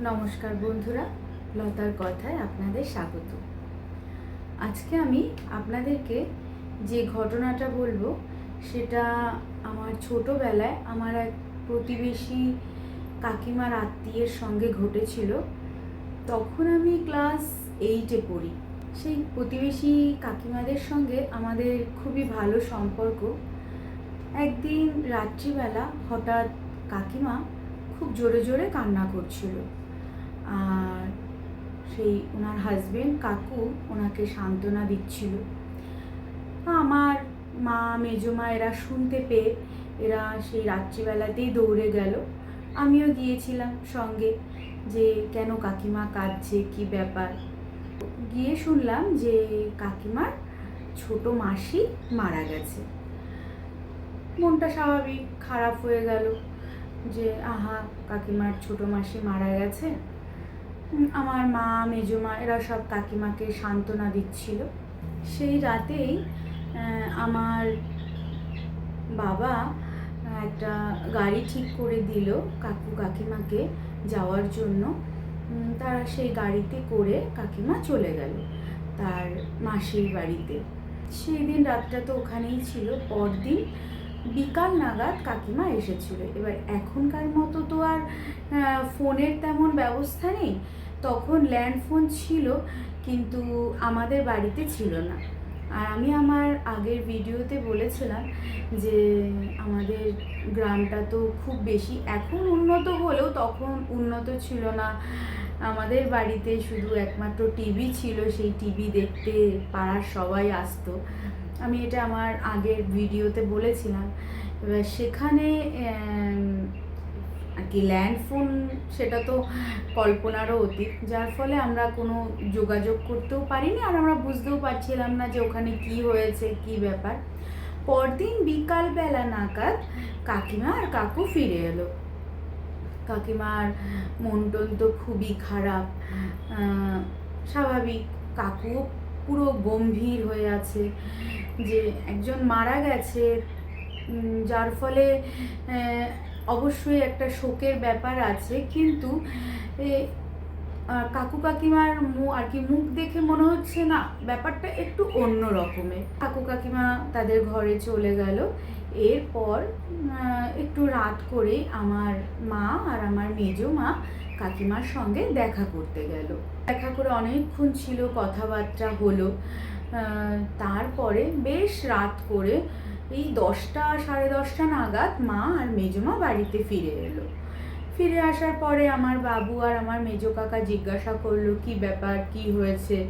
নমস্কার বন্ধুরা, লতার কথায় আপনাদের স্বাগত। আজকে আমি আপনাদেরকে যে ঘটনাটা বলব, সেটা আমার ছোটোবেলায় আমার এক প্রতিবেশী কাকিমার আত্মীয়ের সঙ্গে ঘটেছিল। তখন আমি ক্লাস এইটে পড়ি। সেই প্রতিবেশী কাকিমাদের সঙ্গে আমাদের খুবই ভালো সম্পর্ক। একদিন রাত্রিবেলা হঠাৎ কাকিমা খুব জোরে জোরে কান্না করছিল। আর সেই ওনার হাজবেন্ড কাকু, ওনাকে সান্ত্বনা দিচ্ছিল। আমার মা মেজমা এরা শুনতে পেয়ে এরা সেই রাত্রিবেলাতেই দৌড়ে গেল। আমিও গিয়েছিলাম সঙ্গে যে কেন কাকিমা কাঁদছে, কি ব্যাপার? গিয়ে শুনলাম যে কাকিমার ছোট মাসি মারা গেছে। মনটা স্বাভাবিক, খারাপ হয়ে গেল যে, আহা, কাকিমার ছোট মাসি মারা গেছে? আমার মা, মেজমা এরা সব কাকিমাকে সান্ত্বনা দিচ্ছিল। সেই রাতেই আমার বাবা একটা গাড়ি ঠিক করে দিল কাকু কাকিমাকে যাওয়ার জন্য। তারা সেই গাড়িতে করে কাকিমা চলে গেল তার মাসির বাড়িতে। সেই দিন রাতটা তো ওখানেই ছিল। পরদিন বিকাল নাগাদ কাকিমা এসেছিল। এবার এখনকার মতো তো আর ফোনের তেমন ব্যবস্থা নেই। তখন ল্যান্ড ফোন ছিল, কিন্তু আমাদের বাড়িতে ছিল না। আর আমি আমার আগের ভিডিওতে বলেছিলাম যে আমাদের গ্রামটা তো খুব বেশি। এখন উন্নত হলেও তখন উন্নত ছিল না। আমাদের বাড়িতে শুধু একমাত্র টিভি ছিল, সেই টিভি দেখতে পাড়ার সবাই আসতো। আমি এটা আমার আগের ভিডিওতে বলেছিলাম। এবার সেখানে আর কি ল্যান্ড ফোন সেটা তো কল্পনারও অতীত, যার ফলে আমরা কোনো যোগাযোগ করতেও পারিনি আর আমরা বুঝতেও পারছিলাম না যে ওখানে কি হয়েছে, কি ব্যাপার। পরদিন বিকালবেলা নাগাদ কাকিমা আর কাকু ফিরে এলো। কাকিমার মন টন তো খুবই খারাপ স্বাভাবিক। কাকু পুরো গম্ভীর হয়ে আছে যে একজন মারা গেছে যার ফলে অবশ্যই একটা শোকের ব্যাপার আছে, কিন্তু কাকু কাকিমার মুখ আর কি মুখ দেখে মনে হচ্ছে না, ব্যাপারটা একটু অন্য রকমের। কাকু কাকিমা তাদের ঘরে চলে গেল, এরপর একটু রাত করে আমার মা আর আমার মেজো মা কাকিমার সঙ্গে দেখা করতে গেল। দেখা করে অনেকক্ষণ ছিল, কথাবার্তা হলো তারপরে বেশ রাত করে এই দশটা, সাড়ে দশটা নাগাদ মা আর মেজমা বাড়িতে ফিরে এলো। ফিরে আসার পরে আমার বাবু আর আমার মেজো কাকা জিজ্ঞাসা করল, কি ব্যাপার? কি হয়েছে?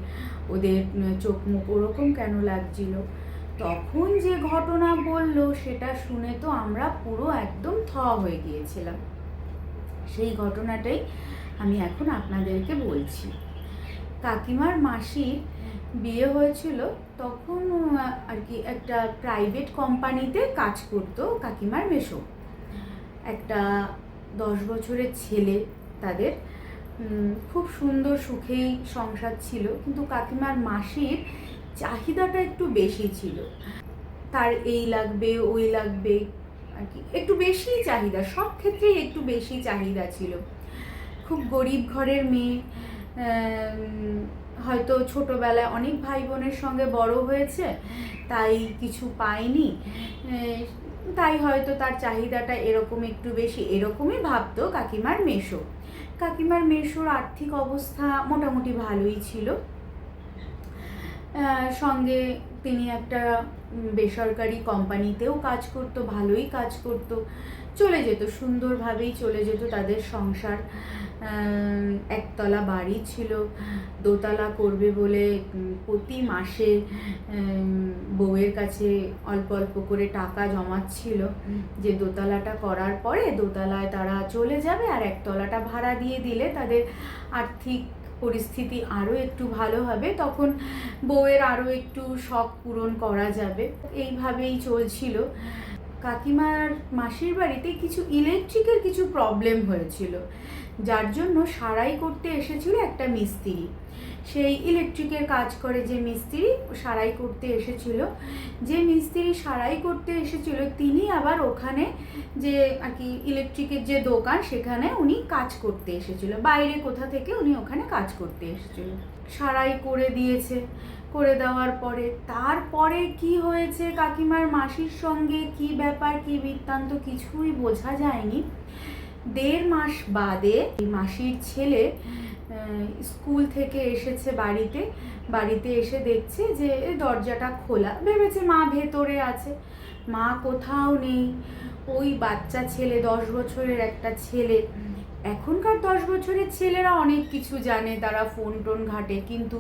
ওদের চোখ মুখ ওরকম কেন লাগছিল? তখন যে ঘটনা বলল, সেটা শুনে তো আমরা পুরো একদম থ হয়ে গিয়েছিলাম। সেই ঘটনাটাই আমি এখন আপনাদেরকে বলছি। কাকিমার মাসির বিয়ে হয়েছিল তখন আর কি একটা প্রাইভেট কোম্পানিতে কাজ করতো কাকিমার মেশো একটা দশ বছরের ছেলে তাদের। খুব সুন্দর সুখেই সংসার ছিল, কিন্তু কাকিমার মাসির চাহিদাটা একটু বেশি ছিল। তার এই লাগবে, ওই লাগবে, আর কি। একটু বেশি চাহিদা, সব ক্ষেত্রেই একটু বেশি চাহিদা ছিল। খুব গরিব ঘরের মেয়ে হয়তো ছোটোবেলায় অনেক ভাই বোনের সঙ্গে বড় হয়েছে, তাই কিছু পায়নি তাই হয়তো তার চাহিদাটা এরকম একটু বেশি। এরকমই ভাবতো কাকিমার মেশো কাকিমার মেশোর আর্থিক অবস্থা মোটামুটি ভালোই ছিল। সঙ্গে তিনি একটা বেসরকারি কোম্পানিতেও কাজ করতো, ভালোই কাজ করতো। চলে যেত, সুন্দরভাবেই চলে যেত তাদের সংসার। একতলা বাড়ি ছিল, দোতলা করবে বলে প্রতি মাসে বউয়ের কাছে অল্প অল্প করে টাকা জমাচ্ছিল। যে দোতলাটা করার পরে দোতলায় তারা চলে যাবে আর একতলাটা ভাড়া দিয়ে দিলে তাদের আর্থিক পরিস্থিতি আরও একটু ভালো হবে, তখন বউয়ের আরও একটু শখ পূরণ করা যাবে। এইভাবেই চলছিল। কাকিমার মাসির বাড়িতে কিছু ইলেকট্রিকের কিছু প্রবলেম হয়েছিল। যার জন্য সারাই করতে এসেছিল একটা মিস্ত্রি। সেই ইলেকট্রিকের কাজ করে যে মিস্ত্রি, সারাই করতে এসেছিল। যে মিস্ত্রি সারাই করতে এসেছিল, তিনি আবার ওখানে যে আর কি ইলেকট্রিকের যে দোকান, সেখানে উনি কাজ করতে এসেছিল। বাইরে কোথা থেকে উনি ওখানে কাজ করতে এসেছিল। সারাই করে দিয়েছে। করে দেওয়ার পরে, তারপরে কি হয়েছে কাকিমার মাসির সঙ্গে? কি ব্যাপার, কি বৃত্তান্ত? কিছুই বোঝা যায়নি। দেড় মাস বাদে মাসির ছেলে স্কুল থেকে এসেছে বাড়িতে। বাড়িতে এসে দেখছে যে দরজাটা খোলা। ভেবেছে মা ভেতরে আছে। মা কোথাও নেই। ওই বাচ্চা ছেলে, দশ বছরের একটা ছেলে। এখনকার দশ বছরের ছেলেরা অনেক কিছু জানে, তারা ফোন টোন ঘাটে। কিন্তু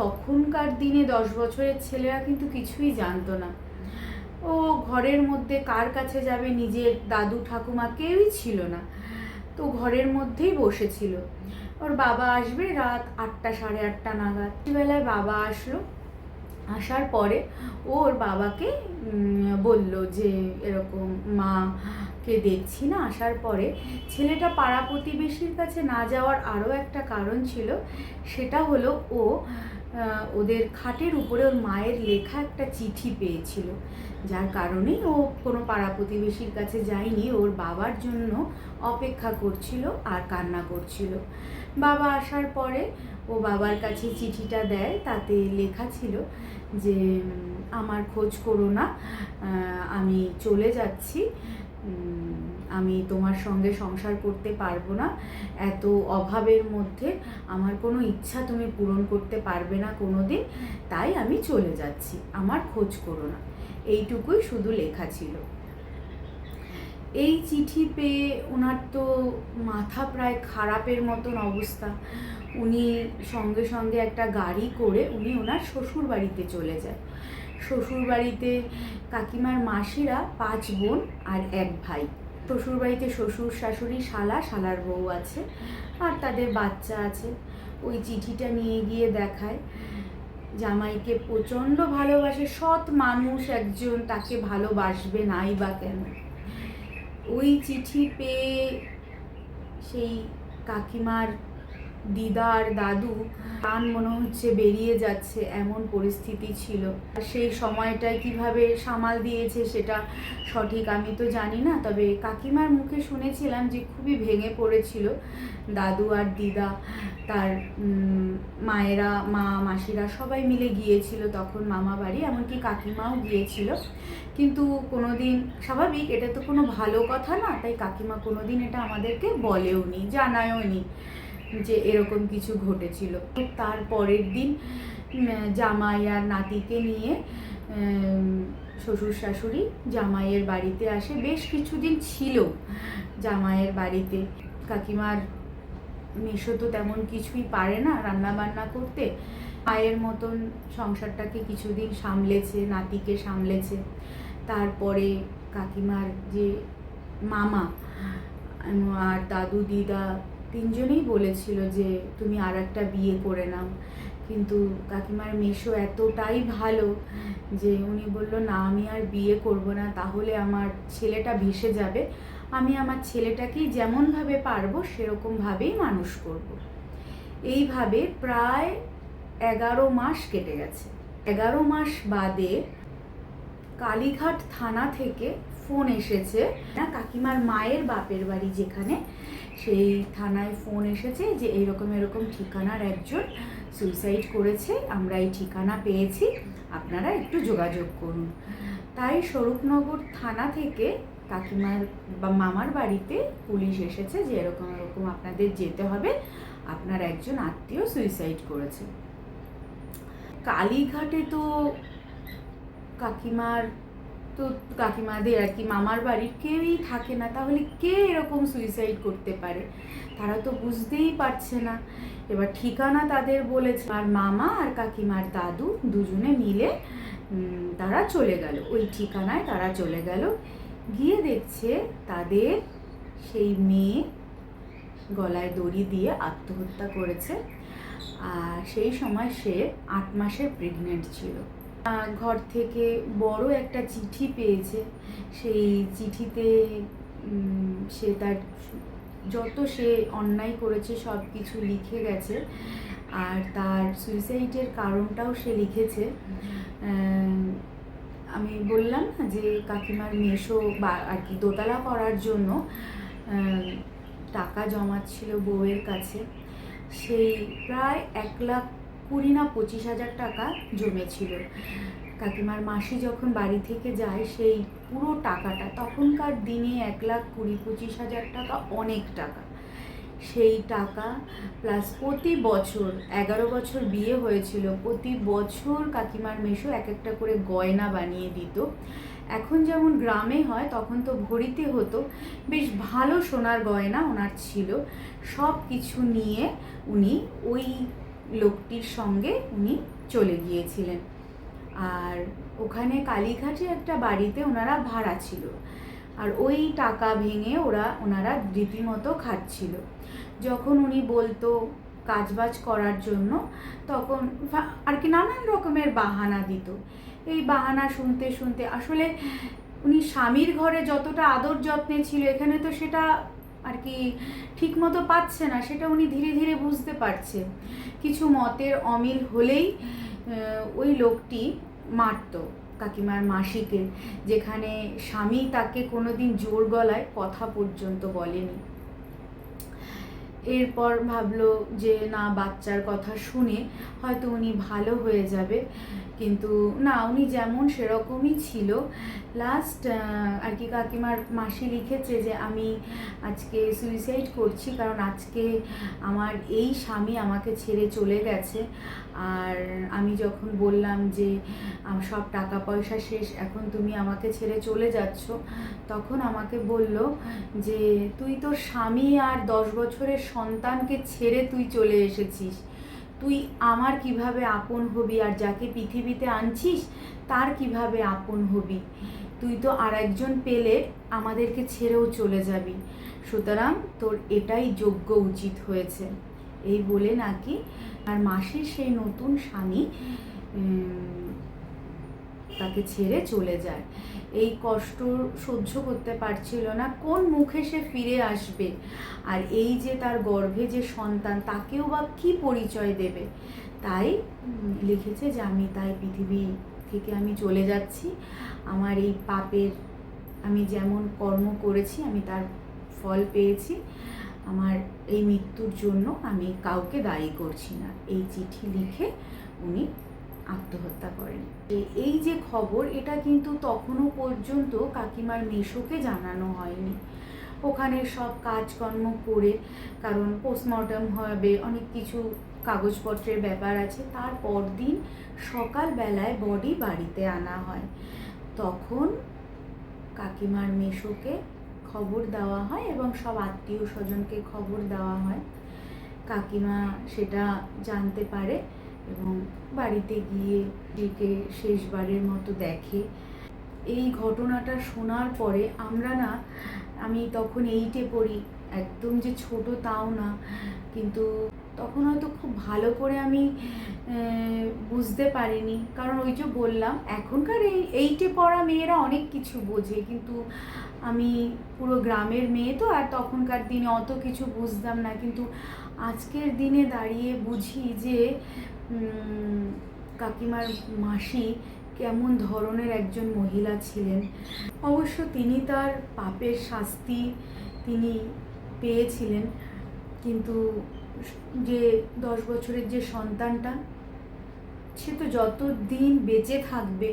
তখনকার দিনে দশ বছরের ছেলেরা কিন্তু কিছুই জানতো না। ও ঘরের মধ্যে কার কাছে যাবে, নিজের দাদু ঠাকুমা কেউই ছিল না। তো ঘরের মধ্যেই বসেছিল। ওর বাবা আসবে রাত আটটা, সাড়ে আটটা নাগাদ। বেলায় বাবা আসলো। আসার পরে ও ওর বাবাকে বলল যে এরকম মাকে দেখছি না। আসার পরে ছেলেটা পাড়া প্রতিবেশীর কাছে না যাওয়ার আরও একটা কারণ ছিল। সেটা হলো ও ওদের খাটের উপরে ওর মায়ের লেখা একটা চিঠি পেয়েছিল। যার কারণেই ও কোনো পাড়া প্রতিবেশীর কাছে যায়নি। ওর বাবার জন্য অপেক্ষা করছিল আর কান্না করছিল। বাবা আসার পরে ও বাবার কাছে চিঠিটা দেয়। তাতে লেখা ছিল যে আমার খোঁজ করো না। আমি চলে যাচ্ছি। আমি তোমার সঙ্গে সংসার করতে পারব না। এত অভাবের মধ্যে আমার কোনো ইচ্ছা তুমি পূরণ করতে পারবে না কোনো দিন তাই আমি চলে যাচ্ছি, আমার খোঁজ করো না। এইটুকুই শুধু লেখা ছিল। এই চিঠি পেয়ে ওনার তো মাথা প্রায় খারাপের মতন অবস্থা। উনি সঙ্গে সঙ্গে একটা গাড়ি করে উনি ওনার শ্বশুর বাড়িতে চলে যায়। শ্বশুর বাড়িতে কাকিমার মাসিরা পাঁচ বোন আর এক ভাই। শ্বশুর বাড়িতে শ্বশুর শাশুড়ি, শালা, শালার বউ আছে। আর তাদের বাচ্চা আছে। ওই চিঠিটা নিয়ে গিয়ে দেখায়। জামাইকে প্রচণ্ড ভালোবাসে। সৎ মানুষ একজন, তাকে ভালোবাসবে নাই বা কেন? ওই চিঠি পেয়ে সেই কাকিমার দিদার দাদু, প্রাণ মনে হচ্ছে বেরিয়ে যাচ্ছে, এমন পরিস্থিতি ছিল। আর সেই সময়টায় কীভাবে সামাল দিয়েছে সেটা সঠিক আমি তো জানি না, তবে কাকিমার মুখে শুনেছিলাম যে খুবই ভেঙে পড়েছিল দাদু আর দিদা। তার মায়েরা, মা, মাসিরা সবাই মিলে গিয়েছিল তখন মামা বাড়ি, এমনকি কাকিমাও গিয়েছিল। কিন্তু কোনোদিন, স্বাভাবিক, এটা তো কোনো ভালো কথা না, তাই কাকিমা কোনোদিন এটা আমাদেরকে বলেও নি জানায়ও নি যে এরকম কিছু ঘটেছিল। তার পরের দিন জামাই আর নাতিকে নিয়ে শ্বশুর শাশুড়ি জামাইয়ের বাড়িতে আসে। বেশ কিছুদিন ছিল জামাইয়ের বাড়িতে। কাকিমার মেশো তো তেমন কিছুই পারে না রান্না বান্না করতে। মায়ের মতন সংসারটাকে কিছুদিন সামলেছে, নাতিকে সামলেছে। তারপরে কাকিমার যে মামা আর দাদু, দিদা তিনজনেই বলেছিল যে তুমি আর একটা বিয়ে করে নাও। কিন্তু কাকিমার মেশো এতটাই ভালো যে উনি বলল, না, আমি আর বিয়ে করব না, তাহলে আমার ছেলেটা ভেসে যাবে। আমি আমার ছেলেটাকেই যেমনভাবে পারব, সেরকমভাবেই মানুষ করব। এইভাবে প্রায় এগারো মাস কেটে গেছে। এগারো মাস বাদে কালীঘাট থানা থেকে ফোন এসেছে। না, কাকিমার মায়ের বাপের বাড়ি যেখানে, সেই থানায় ফোন এসেছে যে এরকম এরকম ঠিকানার একজন সুইসাইড করেছে, আমরা এই ঠিকানা পেয়েছি, আপনারা একটু যোগাযোগ করুন। তাই স্বরূপনগর থানা থেকে কাকিমার বা মামার বাড়িতে পুলিশ এসেছে যে এরকম এরকম আপনাদের যেতে হবে, আপনার একজন আত্মীয় সুইসাইড করেছে। কালীঘাটে তো কাকিমার তো কাকিমাদের আর কি, মামার বাড়ির কেউই থাকে না, তাহলে কে এরকম সুইসাইড করতে পারে? তারা তো বুঝতেই পারছে না। এবার ঠিকানা তাদের বলেছে, আর মামা আর কাকিমার দাদু দুজনে মিলে তারা চলে গেল। ওই ঠিকানায় তারা চলে গেল। গিয়ে দেখছে তাদের সেই মেয়ে গলায় দড়ি দিয়ে আত্মহত্যা করেছে। আর সেই সময় সে আট মাসের প্রেগনেন্ট ছিল। ঘর থেকে বড় একটা চিঠি পেয়েছে। সেই চিঠিতে সে তার যত সে অন্যায় করেছে সব কিছু লিখে গেছে। আর তার সুইসাইডের কারণটাও সে লিখেছে। আমি বললাম না যে, কাকিমার মেশো বা আর কি দোতলা করার জন্য টাকা জমাচ্ছিল বউয়ের কাছে। সেই প্রায় এক লাখ কুড়ি না পঁচিশ হাজার টাকা জমেছিল। কাকিমার মাসি যখন বাড়ি থেকে যায়, সেই পুরো টাকাটা, তখনকার দিনে এক লাখ কুড়ি পঁচিশ হাজার টাকা অনেক টাকা। সেই টাকা প্লাস প্রতি বছর, এগারো বছর বিয়ে হয়েছিল, প্রতি বছর কাকিমার মেশো এক একটা করে গয়না বানিয়ে দিত। এখন যেমন গ্রামে হয়, তখন তো ভরিতে হতো। বেশ ভালো সোনার গয়না ওনার ছিল। সব কিছু নিয়ে উনি ওই লোকটির সঙ্গে উনি চলে গিয়েছিলেন। আর ওখানে কালীঘাটে একটা বাড়িতে ওনারা ভাড়া ছিল। আর ওই টাকা ভেঙে ওরা ওনারা রীতিমতো খাচ্ছিল যখন উনি বলতো কাজবাজ করার জন্য, তখন আর কি নানান রকমের বাহানা দিত। এই বাহানা শুনতে শুনতে, আসলে উনি স্বামীর ঘরে যতটা আদর যত্নে ছিল, এখানে তো সেটা আর কি ঠিক মতো পাচ্ছে না, সেটা উনি ধীরে ধীরে বুঝতে পারছে। কিছু মতের অমিল হলেই ওই লোকটি মারত কাকিমার মাসিকে, যেখানে স্বামী তাকে কোনোদিন জোর গলায় কথা পর্যন্ত বলেনি। এরপর ভাবলো যে না, বাচ্চার কথা শুনে হয়তো উনি ভালো হয়ে যাবে। কিন্তু না, উনি যেমন সেরকমই ছিল। লাস্ট আর কি কাকিমার মাসি লিখেছে যে, আমি আজকে সুইসাইড করছি কারণ আজকে আমার এই স্বামী আমাকে ছেড়ে চলে গেছে। আর আমি যখন বললাম যে সব টাকা পয়সা শেষ, এখন তুমি আমাকে ছেড়ে চলে যাচ্ছ, তখন আমাকে বলল যে, তুই তোর স্বামী আর দশ বছরের সন্তানকে ছেড়ে তুই চলে এসেছিস। তুই আমার কীভাবে আপন হবি আর যাকে পৃথিবীতে আনছিস, তার কীভাবে আপন হবি? তুই তো আর একজন পেলে আমাদেরকে ছেড়েও চলে যাবি। সুতরাং তোর এটাই যোগ্য উচিত হয়েছে। এই বলে নাকি আর মাসির সেই নতুন স্বামী তাকে ছেড়ে চলে যায়। এই কষ্ট সহ্য করতে পারছিল না, কোন মুখে সে ফিরে আসবে? আর এই যে তার গর্ভে যে সন্তান, তাকেও বা কি পরিচয় দেবে? তাই লিখেছে যে আমি তাই পৃথিবী থেকে আমি চলে যাচ্ছি। আমার এই পাপের, আমি যেমন কর্ম করেছি, আমি তার ফল পেয়েছি। আমার এই মৃত্যুর জন্য আমি কাউকে দায়ী করছি না। এই চিঠি লিখে উনি আত্মহত্যা করেন। এই যে খবর, এটা কিন্তু তখনও পর্যন্ত কাকিমার মেশোকে জানানো হয়নি। ওখানে সব কাজকর্ম করে, কারণ পোস্টমর্টম হবে, অনেক কিছু কাগজপত্রের ব্যাপার আছে তার পরদিন সকালবেলায় বডি বাড়িতে আনা হয়। তখন কাকিমার মেশোকে খবর দেওয়া হয় এবং সব আত্মীয় স্বজনকে খবর দেওয়া হয়। কাকিমা সেটা জানতে পারে এবং বাড়িতে গিয়ে দিকে শেষবারের মতো দেখে। এই ঘটনাটা শোনার পরে আমরা না, আমি তখন এইটে পড়ি, একদম যে ছোট তাও না, কিন্তু তখন হয়তো খুব ভালো করে আমি বুঝতে পারিনি। কারণ ওই যে বললাম, এখনকার এই এইটে পড়া মেয়েরা অনেক কিছু বোঝে, কিন্তু আমি পুরো গ্রামের মেয়ে তো, আর তখনকার দিনে অত কিছু বুঝতাম না। কিন্তু আজকের দিনে দাঁড়িয়ে বুঝি যে কাকিমার মাসি কেমন ধরনের একজন মহিলা ছিলেন। অবশ্য তিনি তার পাপের শাস্তি তিনি পেয়েছিলেন, কিন্তু যে দশ বছরের যে সন্তানটা, সে তো যত দিন বেঁচে থাকবে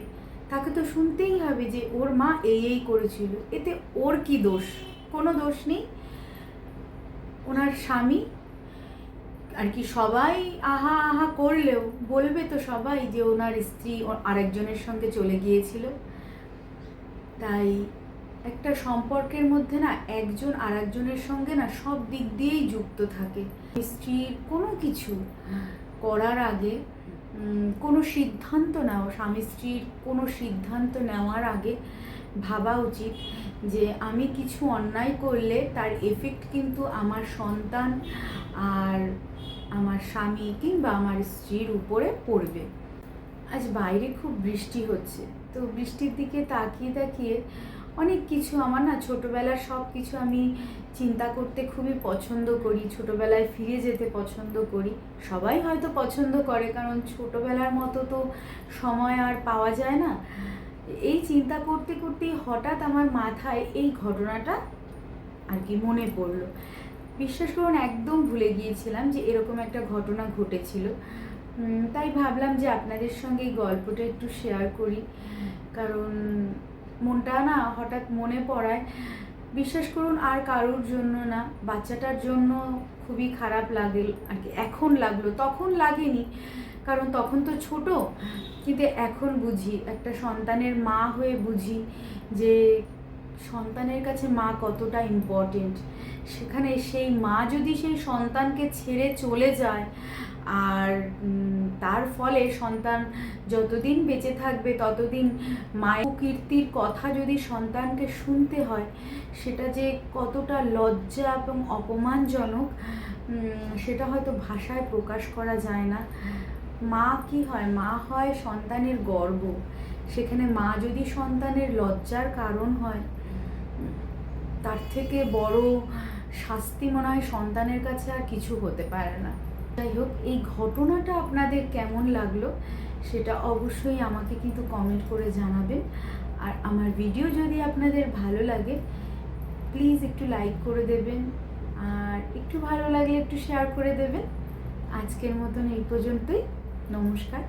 তাকে তো শুনতেই হবে যে ওর মা এই এই করেছিল। এতে ওর কি দোষ? কোনো দোষ নেই। ওনার স্বামী আর কি সবাই আহা আহা করলেও, বলবে তো সবাই যে ওনার স্ত্রী আরেকজনের সঙ্গে চলে গিয়েছিল। তাই একটা সম্পর্কের মধ্যে না একজন আরেকজনের সঙ্গে না সব দিক দিয়েই যুক্ত থাকে। স্ত্রীর কোনো কিছু করার আগে কোনো সিদ্ধান্ত নাও, স্বামী স্ত্রীর কোনো সিদ্ধান্ত নেওয়ার আগে ভাবা উচিত যে আমি কিছু অন্যায় করলে তার এফেক্ট কিন্তু আমার সন্তান আর আমার স্বামী কিংবা আমার স্ত্রীর উপরে পড়বে। আজ বাইরে খুব বৃষ্টি হচ্ছে, তো বৃষ্টির দিকে তাকিয়ে তাকিয়ে অনেক কিছু আমার না ছোটোবেলার সব কিছু আমি চিন্তা করতে খুবই পছন্দ করি, ছোটোবেলায় ফিরে যেতে পছন্দ করি। সবাই হয়তো পছন্দ করে, কারণ ছোটোবেলার মতো তো সময় আর পাওয়া যায় না। এই চিন্তা করতে করতেই হঠাৎ আমার মাথায় এই ঘটনাটা আর কি মনে পড়ল। বিশ্বাস করুন, একদম ভুলে গিয়েছিলাম যে এরকম একটা ঘটনা ঘটেছিল। তাই ভাবলাম যে আপনাদের সঙ্গে এই গল্পটা একটু শেয়ার করি। কারণ মনটা না হঠাৎ মনে পড়ায়। বিশ্বাস করুন, আর কারোর জন্য না, বাচ্চাটার জন্য খুবই খারাপ লাগে, আর কি, এখন লাগল। তখন লাগেনি, কারণ তখন তো ছোট। কিন্তু এখন বুঝি, একটা সন্তানের মা হয়ে বুঝি যে সন্তানের কাছে মা কতটা ইম্পর্টেন্ট সেখানে সেই মা যদি সেই সন্তানকে ছেড়ে চলে যায় আর তার ফলে সন্তান যতদিন বেঁচে থাকবে, ততদিন মায়ের কীর্তির কথা যদি সন্তানকে শুনতে হয়, সেটা যে কতটা লজ্জা এবং অপমানজনক সেটা হয়তো ভাষায় প্রকাশ করা যায় না। মা কি হয়? মা হয় সন্তানের গর্ব। সেখানে মা যদি সন্তানের লজ্জার কারণ হয়, তার থেকে বড় শাস্তি মনে হয় সন্তানের কাছে আর কিছু হতে পারে না। যাই হোক, এই ঘটনাটা আপনাদের কেমন লাগল সেটা অবশ্যই আমাকে কিন্তু কমেন্ট করে জানাবেন। আর আমার ভিডিও যদি আপনাদের ভালো লাগে প্লিজ একটু লাইক করে দেবেন। আর একটু ভালো লাগলে একটু শেয়ার করে দেবেন। আজকের মতন এই পর্যন্তই। নমস্কার।